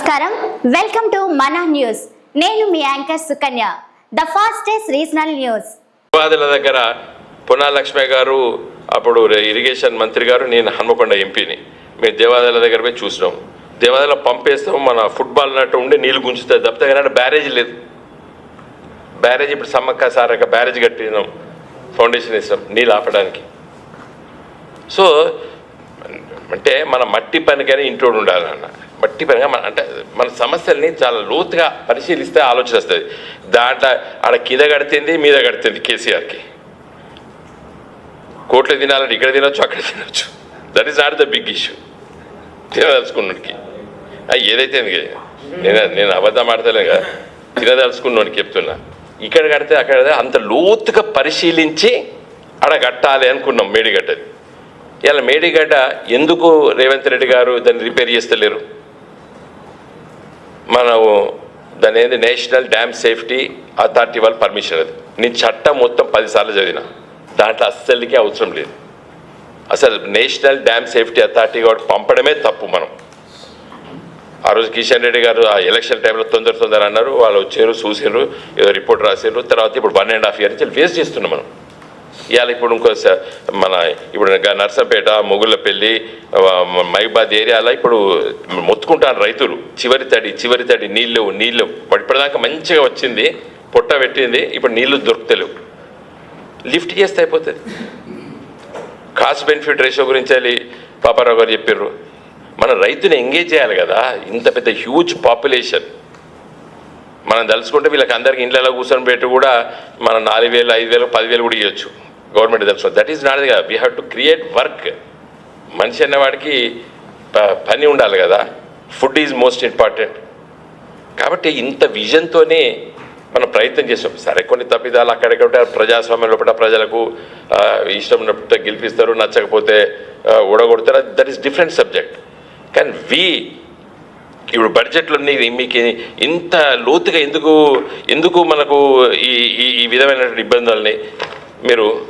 నమస్కారం. Welcome to మన news నేను మీ anchor Sukanya. The fastest regional news ఉపాధుల దగ్గర పునా లక్ష్మి గారు అప్పుడు ఇరిగేషన్ మంత్రి గారు నేను హన్మకొండ ఎంపీని. మేము దేవాదాల దగ్గర పోయి చూసినాం. దేవాదాల పంపేస్తాం మన ఫుట్బాల్ నట్టు ఉండి నీళ్ళు గుంజుతుంది తప్పితే కానీ బ్యారేజ్ లేదు. బ్యారేజ్ ఇప్పుడు సమ్మక్క సారక్క బ్యారేజ్ కట్టినాం. ఫౌండేషన్ ఇస్తాం నీళ్ళు ఆపడానికి. సో అంటే మన మట్టి పనికైనా ఇంట్లో ఉండాలన్న. మట్టి మన అంటే మన సమస్యల్ని చాలా లోతుగా పరిశీలిస్తే ఆలోచన వస్తుంది. దాంట్లో ఆడ కింద కడితేంది మీద కడితేంది కేసీఆర్కి. కోట్లు తినాలని ఇక్కడ తినొచ్చు అక్కడ తినొచ్చు. That is not the big issue తినదలుచుకున్నోడికి. ఏదైతే నేను నేను అబద్ధం ఆడతలే కదా. తినదలుచుకున్నోడికి చెప్తున్నా. ఇక్కడ కడితే అక్కడ అంత లోతుగా పరిశీలించి ఆడ కట్టాలి అనుకున్నాం మేడిగడ్డది ఇలా మేడిగడ్డ ఎందుకు రేవంత్ రెడ్డి గారు దాన్ని రిపేర్ చేస్తలేరు? మనం దాని ఏంది నేషనల్ డ్యామ్ సేఫ్టీ అథారిటీ వాళ్ళు పర్మిషన్ అది. నేను చట్టం మొత్తం పదిసార్లు చదివిన. దాంట్లో అస్సలకి అవసరం లేదు. అసలు నేషనల్ డ్యామ్ సేఫ్టీ అథారిటీ వాడు పంపడమే తప్పు మనం. ఆ రోజు కిషన్ రెడ్డి గారు ఆ ఎలక్షన్ టైంలో తొందర తొందర అన్నారు. వాళ్ళు వచ్చారు చూసారు ఏదో రిపోర్ట్ రాసారు తర్వాత ఇప్పుడు వన్ అండ్ హాఫ్ ఇయర్ నుంచి వేస్ట్ చేస్తున్నాం మనం. ఇవాళ ఇప్పుడు ఇంకో మన ఇప్పుడు నర్సంపేట మొగుళ్ళపల్లి మైబాద్ ఏరియాలో ఇప్పుడు మొత్తుకుంటారు రైతులు. చివరి తడి చివరి తడి నీళ్ళు నీళ్ళు. వాడు ఇప్పటిదాకా మంచిగా వచ్చింది పొట్ట పెట్టింది ఇప్పుడు నీళ్ళు దొరుకుతలేవు. లిఫ్ట్ చేస్తే అయిపోతుంది. కాస్ట్ బెనిఫిట్ రేషియో గురించి పాపారావు గారు చెప్పారు మన రైతుని ఎంగేజ్ చేయాలి కదా ఇంత పెద్ద హ్యూజ్ పాపులేషన్ మనం తలుచుకుంటే వీళ్ళకి అందరికి ఇండ్లలో కూర్చొని పెట్టి కూడా మనం నాలుగు వేలు ఐదు వేలు పదివేలు కూడా ఇవ్వచ్చు గవర్నమెంట్ తెలుసు. దట్ ఈస్ నాట్ కదా we have to create work మనిషి అన్నవాడికి ప- పని ఉండాలి కదా. ఫుడ్ ఈజ్ మోస్ట్ ఇంపార్టెంట్ కాబట్టి ఇంత విజన్తోనే మనం ప్రయత్నం చేసాం. సరే కొన్ని తప్పిదాలు అక్కడెక్కడ ఉంటే ప్రజాస్వామ్యం లోపల ప్రజలకు ఇష్టం ఉన్నప్పుడు గెలిపిస్తారు నచ్చకపోతే ఊడగొడతారు. దట్ ఈస్ డిఫరెంట్ సబ్జెక్ట్ కానీ వి ఇప్పుడు బడ్జెట్లో ఉన్నాయి మీకు ఇంత లోతుగా ఎందుకు ఎందుకు మనకు ఈ ఈ ఈ విధమైనటువంటి ఇబ్బందుల్ని మీరు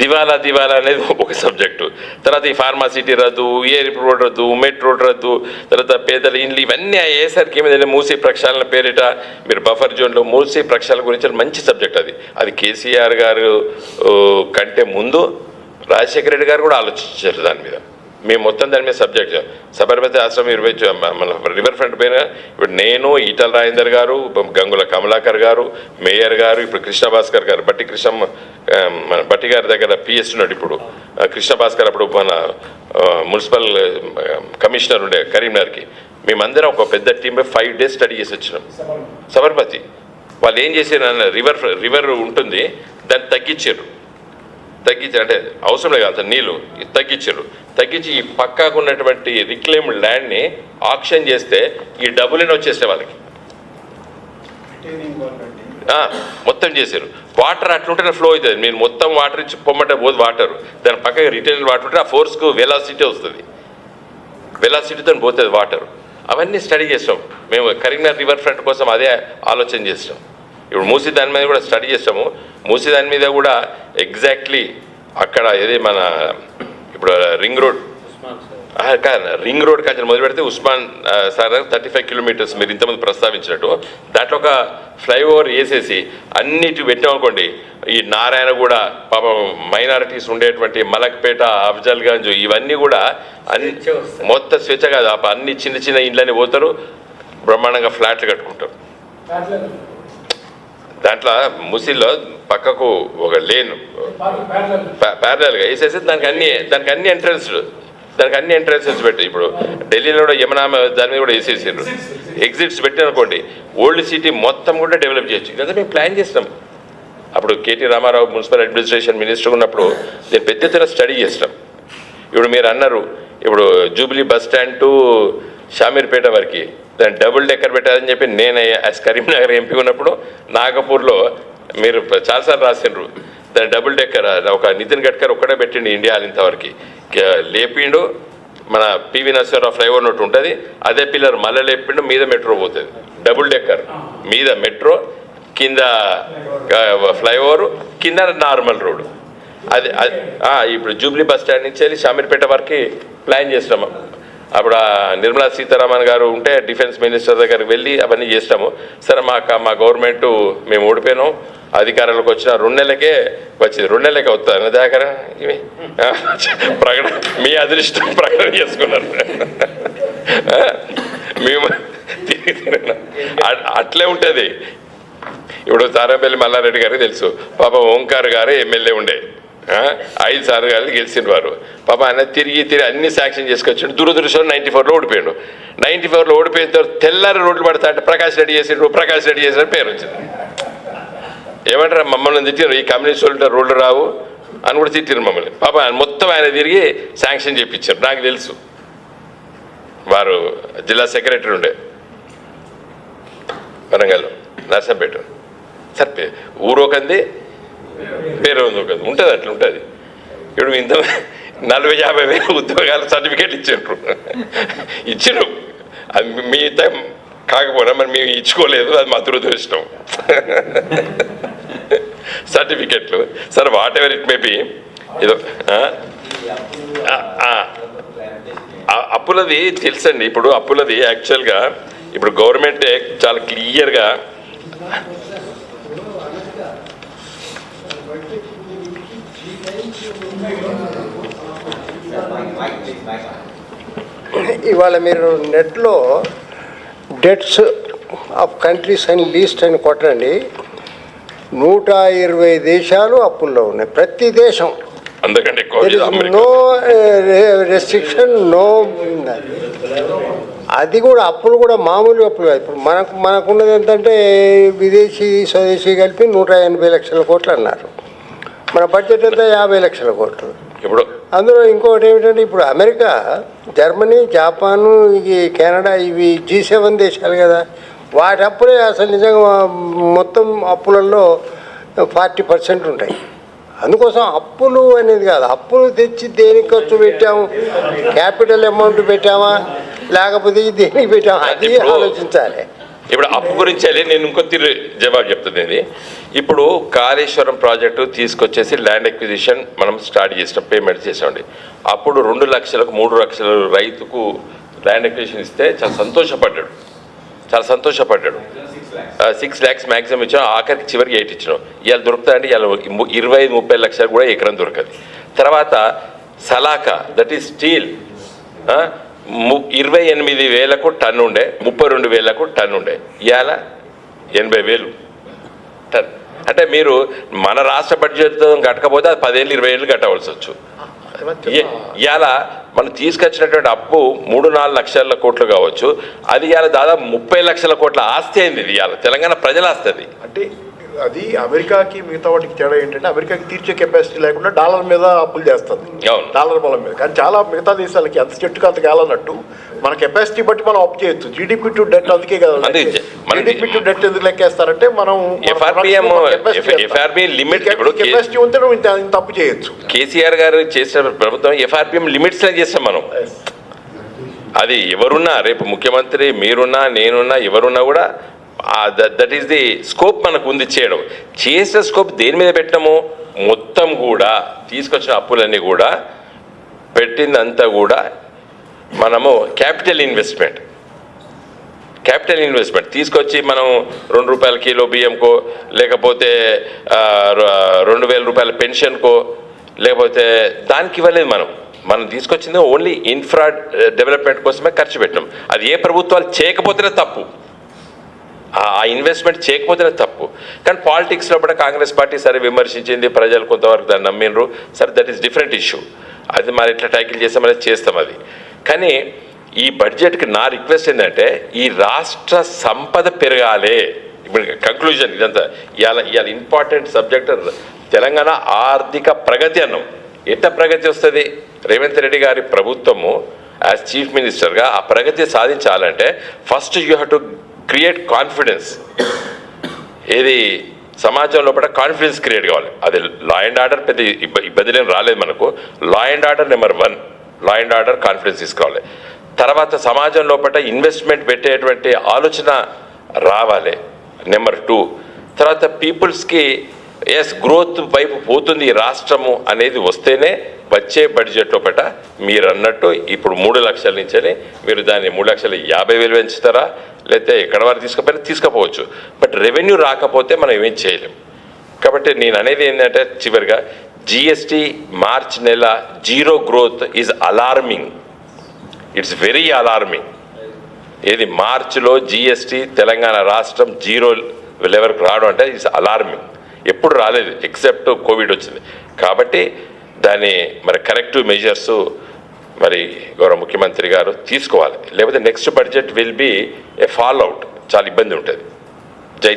దివాలా దివాలా అనేది ఒక సబ్జెక్టు తర్వాత ఈ ఫార్మాసిటీ రద్దు ఎయిర్పోర్ట్ రోడ్ రద్దు మెట్రో రోడ్ రద్దు తర్వాత పేదల ఇండ్లు ఇవన్నీ అయ్యేసరికి ఏమైందంటే మూసీ ప్రక్షాళన పేరిట మీరు బఫర్ జోన్లో మూసీ ప్రక్షాళన గురించి మంచి సబ్జెక్ట్ అది. అది కేసీఆర్ గారు కంటే ముందు రాజశేఖర రెడ్డి గారు కూడా ఆలోచించారు దాని మీద. మేము మొత్తం దాని మీద సబ్జెక్ట్ సబర్మతి ఆశ్రమం ఇరవై మన రివర్ ఫ్రంట్ పైన ఇప్పుడు నేను ఈటల రాజేందర్ గారు గంగుల కమలాకర్ గారు మేయర్ గారు ఇప్పుడు కృష్ణ భాస్కర్ గారు బట్టి కృష్ణ మన బట్టి గారి దగ్గర పిఎస్ ఉన్నాడు ఇప్పుడు. కృష్ణ భాస్కర్ అప్పుడు మన మున్సిపల్ కమిషనర్ ఉండే కరీంనగర్కి. మేమందరం ఒక పెద్ద టీమ్ ఫైవ్ డేస్ స్టడీ చేసి వచ్చినాం. సబర్మతి. వాళ్ళు ఏం చేశారు రివర్ రివర్ ఉంటుంది దాన్ని తగ్గించారు. తగ్గించి అంటే అవసరం లేదు అంత నీళ్ళు తగ్గించారు. తగ్గించి ఈ పక్కాకు ఉన్నటువంటి రిక్లెయిమ్డ్ ల్యాండ్ని ఆక్షన్ చేస్తే ఈ డబ్బులనే వచ్చేసే వాళ్ళకి. మొత్తం చేశారు. వాటర్ అట్లుంటేనే ఫ్లో అవుతుంది. మీరు మొత్తం వాటర్ ఇచ్చి పొమ్మంటే పోదు వాటర్ దాని పక్కకి రిటైల్ వాటర్ ఉంటే ఆ ఫోర్స్కు వెలాసిటీ వస్తుంది. వెలాసిటీతో పోతుంది వాటర్ అవన్నీ స్టడీ చేస్తాం. మేము కరీంనగర్ రివర్ ఫ్రంట్ కోసం అదే ఆలోచన చేస్తాం. ఇప్పుడు మూసి దాని మీద కూడా స్టడీ చేస్తాము. మూసి దాని మీద కూడా ఎగ్జాక్ట్లీ అక్కడ ఏది మన ఇప్పుడు రింగ్ రోడ్. రింగ్ రోడ్ కాంచెలు మొదలు పెడితే Usman sir thirty five kilometres మీరు ఇంతమంది ప్రస్తావించినట్టు. దాంట్లో ఒక ఫ్లైఓవర్ వేసేసి అన్నిటి పెట్టామనుకోండి ఈ నారాయణ కూడా పాపం మైనారిటీస్ ఉండేటువంటి మలక్పేట అఫ్జల్గంజ్ ఇవన్నీ కూడా అన్ని మొత్తం స్వేచ్ఛ కాదు. అన్ని చిన్న చిన్న ఇండ్లని పోతారు బ్రహ్మాండంగా ఫ్లాట్లు కట్టుకుంటారు. దాంట్లో ముసిల్లో పక్కకు ఒక లేన్ ప్యారలల్గా వేసేసి దానికి అన్ని దానికి అన్ని ఎంట్రన్స్ దానికి అన్ని ఎంట్రన్సెస్ పెట్టి. ఇప్పుడు ఢిల్లీలో కూడా యమునా దాని మీద కూడా వేసేసారు ఎగ్జిట్స్ పెట్టారనుకోండి ఓల్డ్ సిటీ మొత్తం కూడా డెవలప్ చేయొచ్చు. ఇదంతా మేము ప్లాన్ చేస్తాం. అప్పుడు KT Rama Rao municipal administration minister ఉన్నప్పుడు నేను పెద్ద ఎత్తున స్టడీ చేస్తాం. ఇప్పుడు మీరు అన్నారు ఇప్పుడు Jubilee bus stand to Shamirpet వరకు. దాన్ని డబుల్ డెక్కర్ పెట్టారని చెప్పి నేను అస్ కరీంనగర్ ఎంపీ ఉన్నప్పుడు నాగపూర్లో మీరు చాలాసార్లు రాసిండ్రు. దాని డబుల్ డెక్కర్ ఒక నితిన్ గడ్కర్ ఒక్కడే పెట్టిండు ఇండియా ఇంతవరకు. లేపిండు మన పివి నరసింహరావు ఫ్లైఓవర్ నోట్ ఉంటుంది. అదే పిల్లర్ మళ్ళీ లేపిండు మీద మెట్రో పోతుంది. డబుల్ డెక్కర్ మీద మెట్రో కింద ఫ్లైఓవర్ కింద నార్మల్ రోడ్డు అది ఇప్పుడు జూబ్లీ బస్ స్టాండ్ నుంచి వెళ్ళి షామీర్పేట వరకు ప్లాన్ చేసినాము అప్పుడు నిర్మలా సీతారామన్ గారు ఉంటే డిఫెన్స్ మినిస్టర్ దగ్గరికి వెళ్ళి అవన్నీ చేసినాము సరే మా మా గవర్నమెంట్ మేము ఓడిపోయినాం. అధికారంలోకి వచ్చిన రెండు నెలలకే వచ్చింది. రెండు నెలలకే వస్తుంది? నా ఇవి ప్రకటన మీ అదృష్టం ప్రకటన చేసుకున్నారు. మేము అట్లే ఉంటుంది. ఇప్పుడు తారాపల్లి మల్లారెడ్డి గారికి తెలుసు. పాప ఓంకార్ గారు ఎమ్మెల్యే ఉండే. ఐదు సార్లు గారు గెలిచిన వారు. పాప ఆయన తిరిగి తిరిగి అన్ని శాంక్షన్ చేసుకొచ్చిండు. దురదృష్టం నైన్టీ ఫోర్లో ఓడిపోయాడు. నైన్టీ ఫోర్లో ఓడిపోయిన తర్వాత తెల్లారి రోడ్లు పడతా అంటే ప్రకాష్ రెడ్డి చేసిండు ప్రకాష్ రెడ్డి చేసిన పేరు వచ్చింది. ఏమంటారు మమ్మల్ని తిట్టారు ఈ కమ్యూనిస్ట్ వాళ్ళు రోడ్లు రావు అని కూడా తిట్టారు మమ్మల్ని. పాప ఆయన మొత్తం ఆయన తిరిగి శాంక్షన్ చేయించారు నాకు తెలుసు. వారు జిల్లా సెక్రటరీ ఉండే. వరంగల్ నర్సంపేట. సరే ఊరోకంది వేరే ఉందో పేరు ఉంది ఉంటుంది అట్లా ఉంటుంది. ఇప్పుడు ఇంత నలభై యాభై వేల ఉద్యోగాలు సర్టిఫికేట్ ఇచ్చిండ్రు. ఇచ్చిండ్రు. అది మీ టైం కాకపోయినా మరి మేము ఇచ్చుకోలేదు అది మా దురదృష్టం. సర్టిఫికెట్లు. సరే whatever it may be ఇదో అప్పులది తెలుసండి. ఇప్పుడు అప్పులది యాక్చువల్గా ఇప్పుడు గవర్నమెంటే చాలా క్లియర్గా ఇవాళ మీరు నెట్లో డెట్స్ ఆఫ్ కంట్రీస్ అని లీస్ట్ అని కొట్టండి. నూట ఇరవై దేశాలు అప్పుల్లో ఉన్నాయి. ప్రతి దేశం. నో రెస్ట్రిక్షన్ నో అది కూడా అప్పులు కూడా మామూలు అప్పులు కాదు. ఇప్పుడు మనకు మనకున్నది ఏంటంటే విదేశీ స్వదేశీ కలిపి నూట ఎనభై లక్షల కోట్లు అన్నారు. మన బడ్జెట్ ఎంత? యాభై లక్షల కోట్లు. ఇప్పుడు అందులో ఇంకొకటి ఏమిటంటే ఇప్పుడు అమెరికా జర్మనీ జపాను ఈ కెనడా ఇవి జీ సెవెన్ దేశాలు కదా. వాటి అప్పులే అసలు నిజంగా మొత్తం అప్పులలో ఫార్టీ పర్సెంట్ ఉంటాయి. అందుకోసం అప్పులు అనేది కాదు అప్పులు తెచ్చి దేనికి ఖర్చు పెట్టాము? క్యాపిటల్ అమౌంట్ పెట్టామా? లేకపోతే దేనికి పెట్టామా? అది ఆలోచించాలి. ఇప్పుడు అప్పు గురించి వెళ్ళి నేను ఇంకో తిరు జవాబు చెప్తుంది ఇది ఇప్పుడు కాళేశ్వరం ప్రాజెక్టు తీసుకొచ్చేసి ల్యాండ్ ఎక్విజిషన్ మనం స్టార్ట్ చేసినాం పేమెంట్ చేసామండి. అప్పుడు రెండు లక్షలకు మూడు లక్షలు రైతుకు ల్యాండ్ ఎక్విజిషన్ ఇస్తే చాలా సంతోషపడ్డాడు. చాలా సంతోషపడ్డాడు. సిక్స్ ల్యాక్స్ మ్యాక్సిమం ఇచ్చాం ఆఖరికి చివరికి ఎయిట్ ఇచ్చినాం. ఇవాళ దొరుకుతాయండి ఇవాళ ఇరవై ముప్పై లక్షలు కూడా ఎకరం దొరకదు. తర్వాత సలాకా దట్ ఈస్ స్టీల్ ఇరవై ఎనిమిది వేలకు టన్ ఉండే ముప్పై రెండు వేలకు టన్ ఉండే. ఇవాళ ఎనభై వేలు టన్. అంటే మీరు మన రాష్ట్ర బడ్జెట్ కట్టకపోతే అది పదేళ్ళు ఇరవై ఏళ్ళు కట్టవలసి వచ్చు. ఇ- ఇవాళ మనం తీసుకొచ్చినటువంటి అప్పు మూడు నాలుగు లక్షల కోట్లు కావచ్చు. అది ఇవాళ దాదాపు ముప్పై లక్షల కోట్ల ఆస్తి అయింది ఇది ఇవాళ తెలంగాణ ప్రజల ఆస్తి అది. అంటే అది అమెరికాకి మిగతా వాటికి తేడా ఏంటంటే అమెరికాకి తీర్చే కెపాసిటీ లేకుండా డాలర్ మీద అప్పులు చేస్తుంది. డాలర్ బలం మీద. కానీ చాలా మిగతా దేశాలకి అంత చెట్టుకు అంత కాలన్నట్టు మన కెపాసిటీ బట్టి మనం అప్ చేయొచ్చు. జీడిపి టు డెట్ అందుకే కదా జీడిపి టు డెట్ ఎందుకు లెక్కేస్తారంటే మనం కెపాసిటీ ఉంటే ఇంత ఇంత అప్పు చేయొచ్చు. కేసీఆర్ గారు చేసిన ప్రభుత్వం ఎఫ్ఆర్పిఎం లిమిట్స్ చేస్తాం మనం. అది ఎవరున్నా రేపు ముఖ్యమంత్రి మీరున్నా నేనున్నా ఎవరున్నా కూడా దట్ ఈస్ ది స్కోప్ మనకు ఉంది చేయడం. చేసిన స్కోప్ దేని మీద పెట్టము మొత్తం కూడా తీసుకొచ్చిన అప్పులన్నీ కూడా పెట్టిందంతా కూడా మనము క్యాపిటల్ ఇన్వెస్ట్మెంట్ క్యాపిటల్ ఇన్వెస్ట్మెంట్ తీసుకొచ్చి మనం రెండు రూపాయల కిలో బియ్యంకో లేకపోతే రెండు వేల రూపాయల పెన్షన్కో లేకపోతే దానికి ఇవ్వలేదు మనం. మనం తీసుకొచ్చింది ఓన్లీ ఇన్ఫ్రా డెవలప్మెంట్ కోసమే ఖర్చు పెట్టినాం. అది ఏ ప్రభుత్వాలు చేయకపోతేనే తప్పు. ఆ ఇన్వెస్ట్మెంట్ చేయకపోతేనే తప్పు. కానీ పాలిటిక్స్లో కూడా కాంగ్రెస్ పార్టీ సరే విమర్శించింది ప్రజలు కొంతవరకు దాన్ని నమ్మినరు సరే దట్ ఈస్ డిఫరెంట్ ఇష్యూ అది మరి ఎట్లా టైకిల్ చేస్తాం అనేది చేస్తాం అది. కానీ ఈ బడ్జెట్కి నా రిక్వెస్ట్ ఏంటంటే ఈ రాష్ట్ర సంపద పెరగాలి. ఇప్పుడు కంక్లూజన్ ఇదంతా ఇవాళ ఇవాళ ఇంపార్టెంట్ సబ్జెక్ట్ తెలంగాణ ఆర్థిక ప్రగతి అన్నాం. ఎట్ట ప్రగతి వస్తుంది? రేవంత్ రెడ్డి గారి ప్రభుత్వము యాజ్ చీఫ్ మినిస్టర్గా ఆ ప్రగతి సాధించాలంటే first you have to create confidence ఏది సమాజం లోపల కాన్ఫిడెన్స్ క్రియేట్ కావాలి. అది లా అండ్ ఆర్డర్ పెద్ద ఇబ్బ- ఇబ్బంది ఏం రాలేదు మనకు. Law and order number one law and order confidence తీసుకోవాలి. తర్వాత సమాజం లోపల ఇన్వెస్ట్మెంట్ పెట్టేటువంటి ఆలోచన రావాలి. నెంబర్ టూ తర్వాత పీపుల్స్కి ఎస్ గ్రోత్ వైపు పోతుంది రాష్ట్రము అనేది వస్తేనే వచ్చే బడ్జెట్ ఒకట మీరు అన్నట్టు ఇప్పుడు మూడు లక్షల నుంచి మీరు దాన్ని మూడు లక్షల యాభై వేలు పెంచుతారా? లేకపోతే ఎక్కడ వరకు తీసుకుపోయినా తీసుకుపోవచ్చు. బట్ రెవెన్యూ రాకపోతే మనం ఏమేం చేయలేం. కాబట్టి నేను అనేది ఏంటంటే చివరిగా జిఎస్టీ మార్చ్ నెల zero growth is alarming it's very alarming ఏది మార్చిలో జిఎస్టీ తెలంగాణ రాష్ట్రం జీరో లెవెల్కి రావడం అంటే ఇట్స్ అలార్మింగ్ ఎప్పుడు రాలేదు ఎక్సెప్ట్ కోవిడ్ వచ్చింది. కాబట్టి దాని మరి కరెక్టివ్ మెజర్స్ మరి గౌరవ ముఖ్యమంత్రి గారు తీసుకోవాలి. లేకపోతే next budget will be a fall out చాలా ఇబ్బంది ఉంటుంది. జై